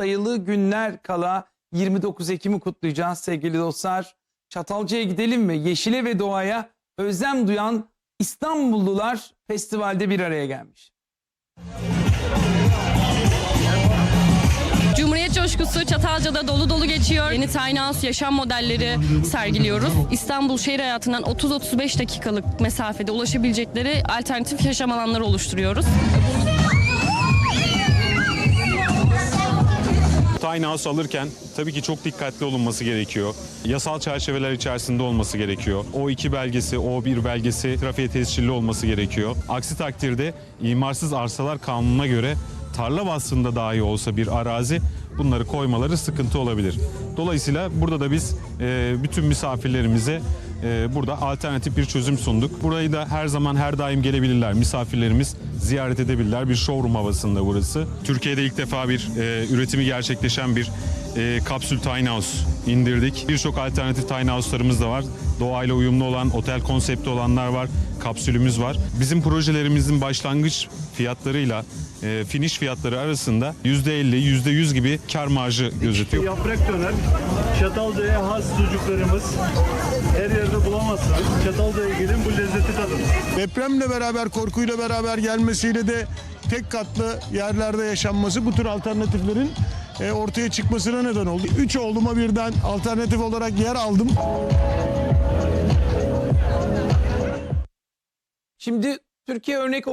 sayılı günler kala 29 Ekim'i kutlayacağız sevgili dostlar. Çatalca'ya gidelim mi? Yeşile ve doğaya özlem duyan İstanbullular festivalde bir araya gelmiş. Cumhuriyet coşkusu Çatalca'da dolu dolu geçiyor. Yeni tiny house yaşam modelleri sergiliyoruz. İstanbul şehir hayatından 30-35 dakikalık mesafede ulaşabilecekleri alternatif yaşam alanları oluşturuyoruz. Tiny House alırken tabii ki çok dikkatli olunması gerekiyor. Yasal çerçeveler içerisinde olması gerekiyor. O2 belgesi, O1 belgesi trafiğe tescilli olması gerekiyor. Aksi takdirde imarsız arsalar kanununa göre tarla bastığında dahi olsa bir arazi bunları koymaları sıkıntı olabilir. Dolayısıyla burada da biz e, bütün misafirlerimize e, burada alternatif bir çözüm sunduk. Burayı da her zaman her daim gelebilirler. Misafirlerimiz ziyaret edebilirler. Bir showroom havasında burası. Türkiye'de ilk defa bir e, üretimi gerçekleşen bir e, kapsül tiny house indirdik. Birçok alternatif tiny house'larımız da var. Doğayla uyumlu olan, otel konsepti olanlar var. Kapsülümüz var. Bizim projelerimizin başlangıç fiyatlarıyla e, finish fiyatları arasında %50, %100 gibi kar marjı gözetiyor. Yaprak döner, Çatalca'ya has sucuklarımız. Her yerde bulamazsınız. Çatalca'ya gelin bu lezzeti tadın. Depremle beraber, korkuyla beraber gelmesiyle de tek katlı yerlerde yaşanması bu tür alternatiflerin e, ortaya çıkmasına neden oldu. Üç oğluma birden alternatif olarak yer aldım. Şimdi Türkiye örnek